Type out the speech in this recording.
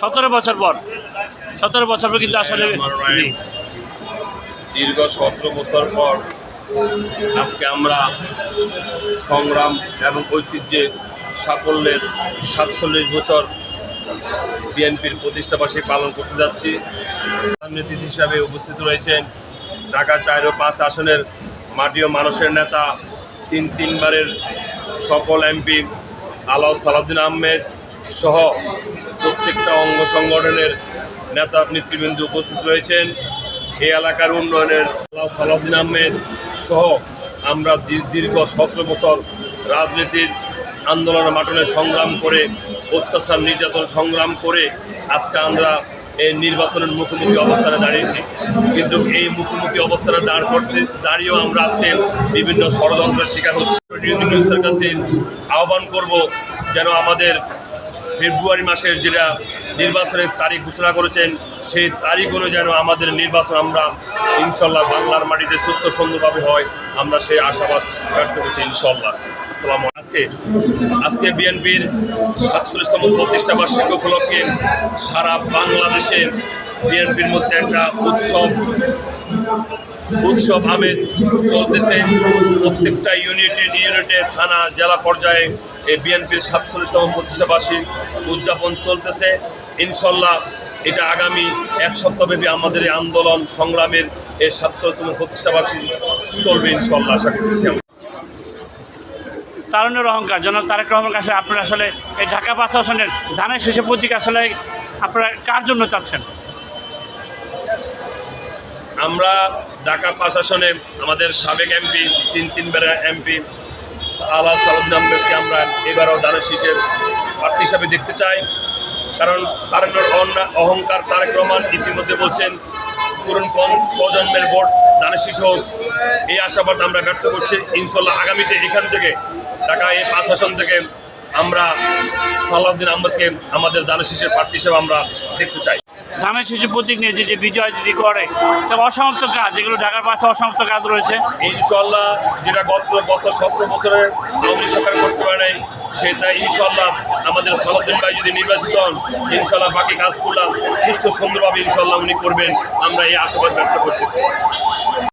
সতেরো বছর পর, সতেরো বছর পর কিন্তু আসলে দীর্ঘ সতেরো বছর পর আজকে আমরা সংগ্রাম এবং ঐতিহ্যের সাফল্যের সাতচল্লিশ বছর বিএনপির প্রতিষ্ঠাবাসী পালন করতে যাচ্ছি। অতিথি হিসাবে উপস্থিত রয়েছেন ঢাকা চার ও পাঁচ আসনের মাটি ও মানুষের নেতা, তিন তিনবারের সকল এমপি আলাউ সালাউদ্দিন আহমেদ সহ প্রত্যেকটা অঙ্গ সংগঠনের নেতা নেতৃবৃন্দ উপস্থিত রয়েছেন। এই এলাকার উন্নয়নের আলাউ সালাউদ্দিন আহমেদ সহ আমরা দীর্ঘ সতেরো বছর রাজনীতির আন্দোলন মাটনে সংগ্রাম করে, অত্যাচার, নির্যাতন সংগ্রাম করে, আজকে আমরা এই নির্বাচনের মুখোমুখি অবস্থানে দাঁড়িয়েছি। কিন্তু এই মুখোমুখি অবস্থানে দাঁড় করতে, দাঁড়িয়েও আমরা আজকে বিভিন্ন ষড়যন্ত্রের শিকার হচ্ছি। নিউজের কাছে আহ্বান করব যেন আমাদের ফেব্রুয়ারি মাসের যেটা নির্বাচনের তারিখ ঘোষণা করেছেন, সেই তারিখ অনুযায়ী আমাদের নির্বাচন আমরা ইনশাল্লাহ বাংলার মাটিতে সুস্থ সুন্দরভাবে হয়, আমরা সেই আশাবাদ ব্যক্ত করছি ইনশাল্লাহ। আসসালাম আজকে আজকে বিএনপির সাতচল্লিশতম প্রতিষ্ঠা বার্ষিকী উপলক্ষে সারা বাংলাদেশে বিএনপির মধ্যে একটা উৎসব উৎসব আমেজ চলতেছে। প্রত্যেকটা ইউনিটে ইউনিটে থানা, জেলা পর্যায়ে এই বিএনপির সাতচল্লিশতম প্রতিষ্ঠাবার্ষিক উদযাপন চলতেছে। ইনশাল্লাহ এটা আগামী এক সপ্তাহব্যাপী আমাদের এই আন্দোলন সংগ্রামের এই সাতচল্লিশতম প্রতিষ্ঠাবার্ষিক চলবে ইনশাল্লাহ আশা করতেছি। তারুণ্যের অহংকার। জনাব তারেক রহমানের কাছে আপনারা আসলে এই ঢাকা পাঁচ আসনের ধানের শেষে প্রতীক আসলে আপনারা কার জন্য চাচ্ছেন? আমরা ঢাকা প্রশাসনে আমাদের সাবেক এমপি তিন তিনবার এমপি আল্লাহ সালাউদ্দিন আহমেদকে আমরা এবারও দানের শীষের প্রার্থী হিসাবে দেখতে চাই। কারণ তারেকের অহংকার তারেক রহমান ইতিমধ্যে বলছেন কম- প্রজন্মের ভোট দানের শীষ হোক। এই আশাবাদ আমরা ব্যক্ত করছি। ইনশাল্লাহ আগামীতে এখান থেকে ঢাকা এই পাঁচ আসন থেকে আমরা সালাউদ্দিন আহমদকে আমাদের দানের শীষের প্রার্থী হিসেবে আমরা দেখতে চাই। ধানের শিশু প্রতীক নিয়ে যে বিজয় যদি করে অসমাপ্ত কাজ, যেগুলো ঢাকার পাশে অসমাপ্ত কাজ রয়েছে। ইনশাল্লাহ যেটা গত গত সতেরো বছরে আওয়ামী সরকার করতে পারে সেটা ইনশাল্লাহ আমাদের সালাউদ্দিন ভাই যদি নির্বাচিত হন ইনশাল্লাহ বাকি কাজগুলো সুস্থ সুন্দরভাবে ইনশাল্লাহ উনি করবেন। আমরা এই আশাবাদ ব্যক্ত করতেছি।